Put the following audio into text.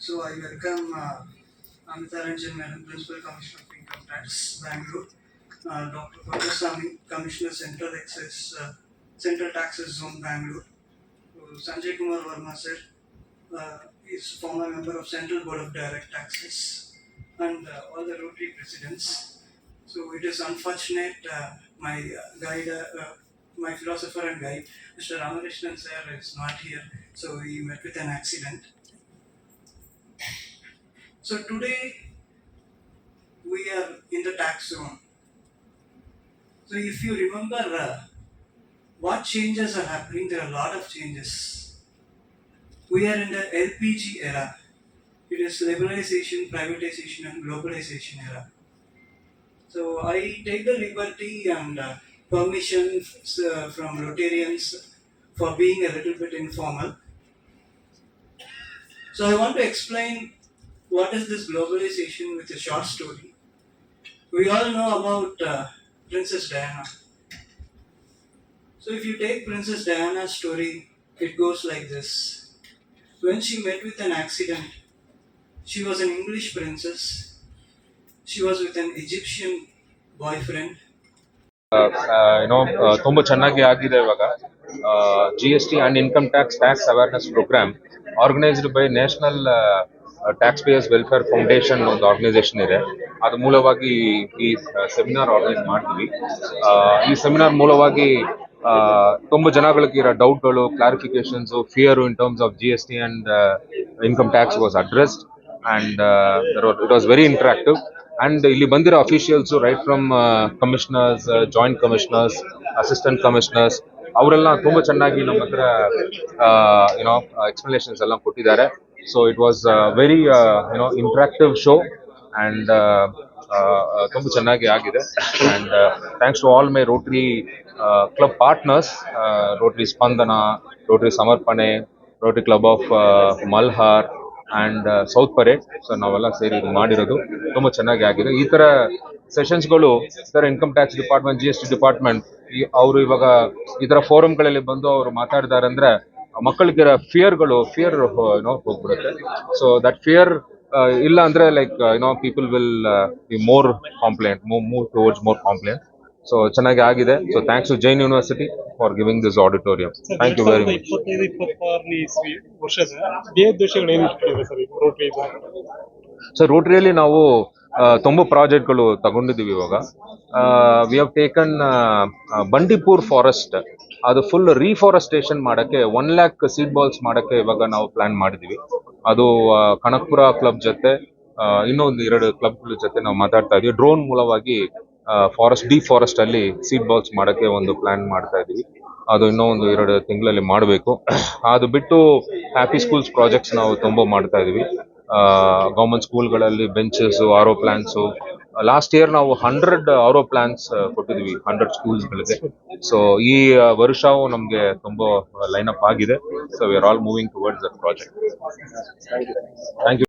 So I welcome uh, Amita Ranjan Madam, Principal Commissioner of Income Tax, Bangalore. Uh, Dr. Kodasamy, Commissioner Central Excess, uh, Central Taxes Zone, Bangalore. Sanjay Kumar Verma sir, uh, is former member of Central Board of Direct Taxes, and uh, all the Rotary presidents. So it is unfortunate uh, my uh, guide, uh, uh, my philosopher and guide, Mr. Ramakrishnan sir is not here, so he met with an accident. So today we are in the tax zone. So if you remember uh, what changes are happening, there are a lot of changes. We are in the LPG era. It is liberalization, privatization, and globalization era. So I take the liberty and uh, permission uh, from Rotarians for being a little bit informal. So I want to explain what is this globalization with a short story. We all know about uh, Princess Diana. So if you take Princess Diana's story, it goes like this. When she met with an accident, she was an English princess. She was with an Egyptian boyfriend. ಏನೋ ತುಂಬ ಚೆನ್ನಾಗಿ ಆಗಿದೆ ಇವಾಗ G S T and income tax tax awareness programme organised by national tax payers welfare foundation ಒಂದು organisation ಇದೆ. ಅದು ಮೂಲವಾಗಿ ಈ ಸೆಮಿನಾರ್ ಆರ್ಗನೈಸ್ ಮಾಡ್ತೀವಿ. ಈ ಸೆಮಿನಾರ್ ಮೂಲವಾಗಿ ತುಂಬ ಜನಗಳಿಗೆ ಇರೋ ಡೌಟ್ಗಳು clarifications fear in terms of G S T and income tax was addressed and it was very interactive and ಇಲ್ಲಿ ಬಂದಿರೋ officials right from commissioners joint commissioners assistant commissioners ಅವರೆಲ್ಲ ತುಂಬಾ ಚೆನ್ನಾಗಿ ನಮ್ಮ ಹತ್ರ ಯುನೋ ಎಕ್ಸ್ಪ್ಲನೇಷನ್ಸ್ ಎಲ್ಲ ಕೊಟ್ಟಿದ್ದಾರೆ. So it was very you know interactive show and ತುಂಬಾ ಚೆನ್ನಾಗಿ ಆಗಿದೆ. And thanks to all my Rotary Club partners Rotary Spandana Rotary Samarpane Rotary Club of Malhar and south parade so ನಾವೆಲ್ಲ ಸೇರಿ ಇದು ಮಾಡಿರೋದು. ತುಂಬಾ ಚೆನ್ನಾಗಿ ಆಗಿದೆ. ಈ ತರ ಸೆಷನ್ಸ್ಗಳು ಈ ಥರ income tax department G S T department ಅವರು ಇವಾಗ ಈ ಥರ ಫೋರಮ್ಗಳಲ್ಲಿ ಬಂದು ಅವರು ಮಾತಾಡಿದಾರೆ ಅಂದ್ರೆ ಮಕ್ಕಳಿಗಿರೋ ಫಿಯರ್ಗಳು ಫಿಯರ್ ಏನೋ ಹೋಗ್ಬಿಡುತ್ತೆ. ಸೊ ದಟ್ ಫಿಯರ್ ಇಲ್ಲ ಅಂದ್ರೆ like you know people will be more complaint move towards more complaint so ಚೆನ್ನಾಗಿ ಆಗಿದೆ. So thanks to Jain university for giving this auditorium thank you very much sir ರೋಟ್ರಿಯಲ್ಲಿ ನಾವು ತುಂಬಾ ಪ್ರಾಜೆಕ್ಟ್ಗಳು ತಗೊಂಡಿದ್ದೀವಿ ಇವಾಗ. We have taken Bandipur forest ಅದು full reforestation ಮಾಡಕ್ಕೆ one lac seed balls ಮಾಡಕ್ಕೆ ಇವಾಗ ನಾವು ಪ್ಲಾನ್ ಮಾಡಿದೀವಿ. ಅದು ಕನಕ್ಪುರ ಕ್ಲಬ್ ಜೊತೆ ಇನ್ನೊಂದು ಎರಡು ಕ್ಲಬ್ಗಳ ಜೊತೆ ನಾವು ಮಾತಾಡ್ತಾ ಇದೀವಿ. ಡ್ರೋನ್ ಮೂಲವಾಗಿ ಫಾರೆಸ್ಟ್ ಡಿ ಫಾರೆಸ್ಟ್ ಅಲ್ಲಿ ಸೀಡ್ ಬಾಲ್ಸ್ ಮಾಡಕ್ಕೆ ಒಂದು ಪ್ಲಾನ್ ಮಾಡ್ತಾ ಇದೀವಿ. ಅದು ಇನ್ನೂ ಒಂದು ಎರಡು ತಿಂಗಳಲ್ಲಿ ಮಾಡಬೇಕು. ಅದು ಬಿಟ್ಟು ಹ್ಯಾಪಿ ಸ್ಕೂಲ್ಸ್ ಪ್ರಾಜೆಕ್ಟ್ಸ್ ನಾವು ತುಂಬ ಮಾಡ್ತಾ ಇದೀವಿ. Government ಸ್ಕೂಲ್ಗಳಲ್ಲಿ benches R O plants last year ನಾವು ಹಂಡ್ರೆಡ್ ಆರೋ ಪ್ಲಾನ್ಸ್ ಕೊಟ್ಟಿದ್ವಿ ಹಂಡ್ರೆಡ್ ಸ್ಕೂಲ್ಸ್ಗಳಿಗೆ ಸೊ ಈ ವರ್ಷವು ನಮಗೆ ತುಂಬಾ ಲೈನ್ ಅಪ್ ಆಗಿದೆ. So we are all moving towards that project thank you